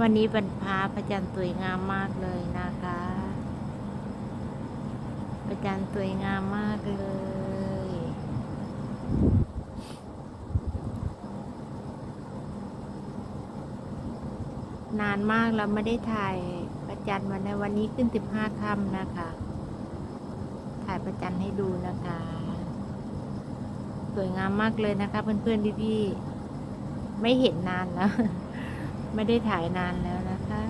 วันนี้บรรพาพระจันทร์สวยงามมากเลยนะคะ พระจันทร์สวยงามมากเลย นานมากเราไม่ได้ถ่ายประจันทร์วันในวันนี้ขึ้นสิบห้าค่ำนะคะ ถ่ายประจันทร์ให้ดูนะคะ สวยงามมากเลยนะคะ เพื่อนๆพี่ๆไม่เห็นนานแล้ว ไม่ได้ถ่ายนานแล้วนะคะ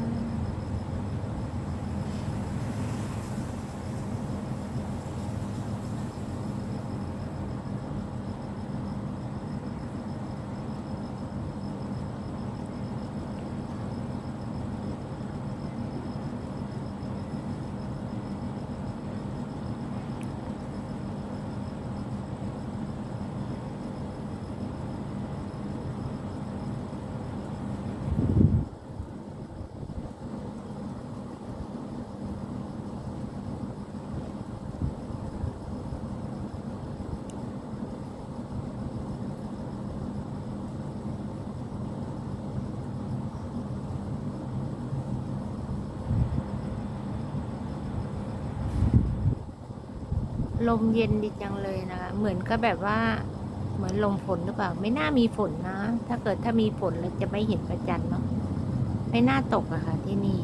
ลมเย็นดีจังเลยนะคะ เหมือนก็แบบว่า เหมือนลมฝนหรือเปล่า ไม่น่ามีฝนนะ ถ้าเกิดถ้ามีฝนเราจะไม่เห็นประจันเนาะ ไม่น่าตกอะค่ะที่นี่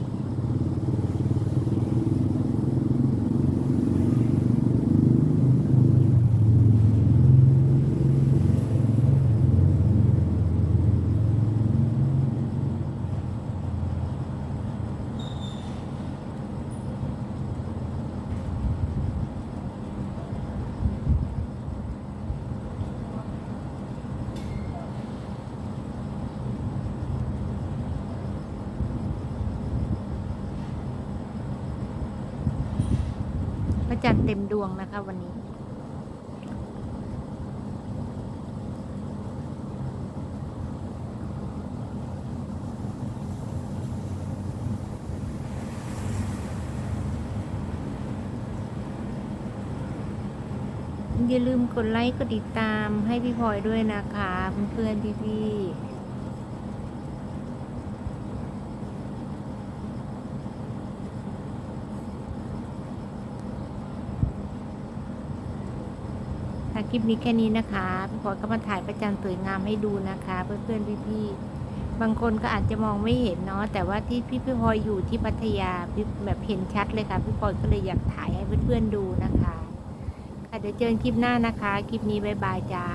พ ระจันทร์เต็มดวงนะคะ วันนี้ อย่าลืมกดไลค์กดติดตามให้พี่พลอยด้วยนะคะ เพื่อนๆพี่ๆ ค่ะคลิปนี้แค่นี้นะคะพี่พลอยก็มาถ่ายประจันสวยงามให้ดูนะคะ เพื่อนๆพี่ๆบางคนก็อาจจะมองไม่เห็นเนาะแต่ว่าที่พี่พี่พลอยอยู่ที่พัทยาพี่แบบเห็นชัดเลยค่ะพี่พลอยก็เลยอยากถ่ายให้เพื่อนๆดูนะคะค่ะเดี๋ยวเจอกันคลิปหน้านะคะ คลิปนี้บายบายจ้า